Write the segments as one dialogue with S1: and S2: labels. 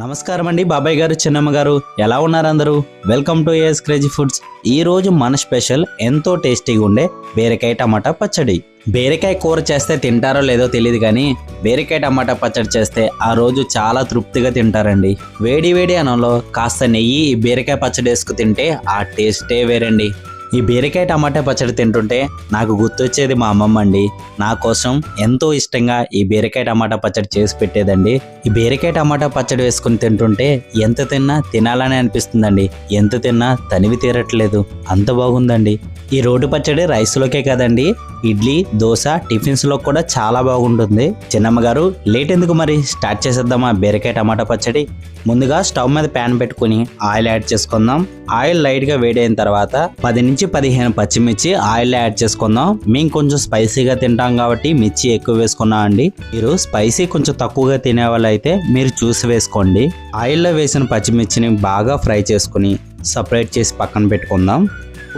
S1: నమస్కారం అండి బాబాయ్ గారు చిన్నమ్మ గారు. ఎలా ఉన్నారు అందరూ? Welcome to A S crazy foods ఈ రోజు మన స్పెషల్ ఎంతో టేస్టీగా ఉండే బీరకాయ టమాటా పచ్చడి. బీరకాయ కూర చేస్తే తింటారో లేదో తెలియదు కానీ బీరకాయ టమాటా పచ్చడి చేస్తే ఆ రోజు చాలా తృప్తిగా తింటారండి. వేడి వేడి అనంలో కాస్త నెయ్యి ఈ బీరకాయ పచ్చడి వేసుకు తింటే ఆ టేస్టే వేరండి. ఈ బీరకాయ టమాటా పచ్చడి తింటుంటే నాకు గుర్తొచ్చేది మా అమ్మమ్మ అండి నా కోసం ఎంతో ఇష్టంగా ఈ బీరకాయ టమాటా పచ్చడి చేసి పెట్టేదండి. ఈ బీరకాయ టమాటా పచ్చడి వేసుకుని తింటుంటే ఎంత తిన్నా తినాలని అనిపిస్తుందండి. ఎంత తిన్నా తనివి తీరట్లేదు. అంత బాగుందండి. ఈ రోడ్డు పచ్చడి రైస్లోకే కదండి. ఇడ్లీ దోశ టిఫిన్స్లో కూడా చాలా బాగుంటుంది. చిన్నమ్మ గారు లేట్ ఎందుకు మరి? స్టార్ట్ చేసేద్దామా? బీరకాయ టమాటా పచ్చడి? ముందుగా స్టవ్ మీద ప్యాన్ పెట్టుకుని ఆయిల్ యాడ్ చేసుకుందాం. ఆయిల్ లైట్గా వేడైన తర్వాత పది నుంచి పదిహేను పచ్చిమిర్చి ఆయిల్ యాడ్ చేసుకుందాం. మేము కొంచెం స్పైసీగా తింటాం కాబట్టి మిర్చి ఎక్కువ వేసుకున్నాం అండి. మీరు స్పైసీ కొంచెం తక్కువగా తినే వాళ్ళైతే మీరు చూసి వేసుకోండి. ఆయిల్లో వేసిన పచ్చిమిర్చిని బాగా ఫ్రై చేసుకుని సపరేట్ చేసి పక్కన పెట్టుకుందాం.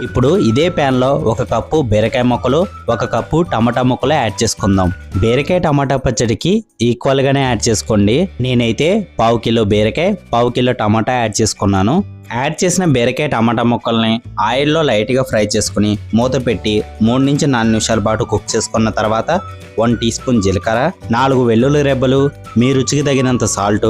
S1: ఇప్పుడు ఇదే ప్యాన్లో ఒక కప్పు బీరకాయ ముక్కలు ఒక కప్పు టమాటా ముక్కలు యాడ్ చేసుకుందాం. బీరకాయ టమాటా పచ్చడికి ఈక్వల్గానే యాడ్ చేసుకోండి. నేనైతే పావు కిలో బీరకాయ పావు కిలో టమాటా యాడ్ చేసుకున్నాను. యాడ్ చేసిన బీరకాయ టమాటా ముక్కల్ని ఆయిల్లో లైట్గా ఫ్రై చేసుకుని మూత పెట్టి మూడు నుంచి నాలుగు నిమిషాల పాటు కుక్ చేసుకున్న తర్వాత వన్ టీ స్పూన్ జీలకర్ర నాలుగు వెల్లుల్లి రెబ్బలు మీ రుచికి తగినంత సాల్ట్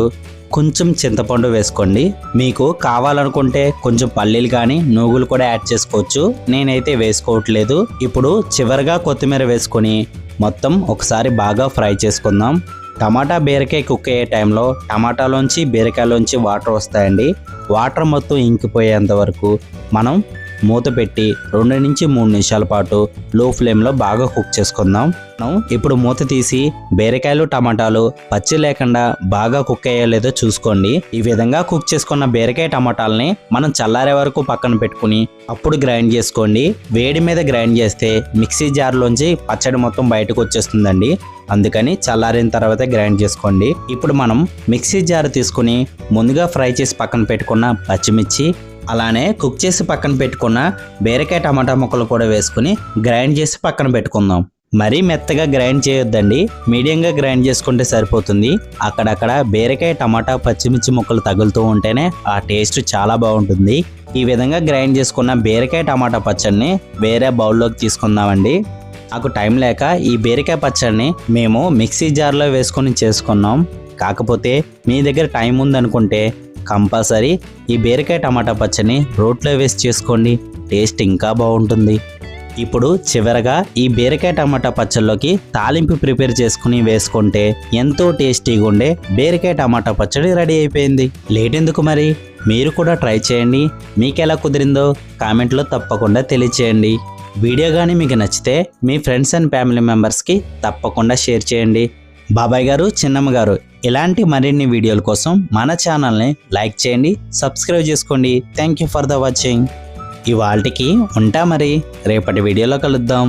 S1: కొంచెం చింతపండు వేసుకోండి. మీకు కావాలనుకుంటే కొంచెం పల్లీలు కానీ నూగులు కూడా యాడ్ చేసుకోవచ్చు. నేనైతే వేసుకోవట్లేదు. ఇప్పుడు చివరిగా కొత్తిమీర వేసుకొని మొత్తం ఒకసారి బాగా ఫ్రై చేసుకుందాం. టమాటా బీరకాయ కుక్ అయ్యే టైంలో టమాటాలోంచి బీరకాయలోంచి వాటర్ వస్తాయండి. వాటర్ మొత్తం ఇంకిపోయేంత వరకు మనం మూత పెట్టి రెండు నుంచి మూడు నిమిషాల పాటు లో ఫ్లేమ్లో బాగా కుక్ చేసుకుందాం. మనం ఇప్పుడు మూత తీసి బీరకాయలు టమాటాలు పచ్చి లేకుండా బాగా కుక్ అయ్యో లేదో చూసుకోండి. ఈ విధంగా కుక్ చేసుకున్న బీరకాయ టమాటాలని మనం చల్లారే వరకు పక్కన పెట్టుకుని అప్పుడు గ్రైండ్ చేసుకోండి. వేడి మీద గ్రైండ్ చేస్తే మిక్సీ జార్లోంచి పచ్చడి మొత్తం బయటకు వచ్చేస్తుందండి. అందుకని చల్లారిన తర్వాత గ్రైండ్ చేసుకోండి. ఇప్పుడు మనం మిక్సీ జార్ తీసుకుని ముందుగా ఫ్రై చేసి పక్కన పెట్టుకున్న పచ్చిమిర్చి అలానే కుక్ చేసి పక్కన పెట్టుకున్న బీరకాయ టమాటా ముక్కలు కూడా వేసుకుని గ్రైండ్ చేసి పక్కన పెట్టుకుందాం. మరీ మెత్తగా గ్రైండ్ చేయొద్దండి. మీడియంగా గ్రైండ్ చేసుకుంటే సరిపోతుంది. అక్కడక్కడ బీరకాయ టమాటా పచ్చిమిర్చి ముక్కలు తగులుతూ ఉంటేనే ఆ టేస్ట్ చాలా బాగుంటుంది. ఈ విధంగా గ్రైండ్ చేసుకున్న బీరకాయ టమాటా పచ్చడిని వేరే బౌల్లోకి తీసుకుందామండి. నాకు టైం లేక ఈ బీరకాయ పచ్చడిని మేము మిక్సీ జార్లో వేసుకొని చేసుకున్నాం. కాకపోతే మీ దగ్గర టైం ఉందనుకుంటే కంపల్సరీ ఈ బీరకాయ టమాటా పచ్చడిని రోట్లో వేసి చేసుకోండి. టేస్ట్ ఇంకా బాగుంటుంది. ఇప్పుడు చివరగా ఈ బీరకాయ టమాటా పచ్చళ్ళలోకి తాలింపు ప్రిపేర్ చేసుకుని వేసుకుంటే ఎంతో టేస్టీగా ఉండే బీరకాయ టమాటా పచ్చడి రెడీ అయిపోయింది. లేట్ ఎందుకు మరి? మీరు కూడా ట్రై చేయండి. మీకు ఎలా కుదిరిందో కామెంట్లో తప్పకుండా తెలియచేయండి. వీడియో కానీ మీకు నచ్చితే మీ ఫ్రెండ్స్ అండ్ ఫ్యామిలీ మెంబర్స్కి తప్పకుండా షేర్ చేయండి. బాబాయ్ గారు చిన్నమ్మ గారు ఇలాంటి మరిన్ని వీడియోల కోసం మన ఛానల్ని లైక్ చేయండి సబ్స్క్రైబ్ చేసుకోండి. Thank you for the watching ఇవాళకి ఉంటా మరి. రేపటి వీడియోలో కలుద్దాం.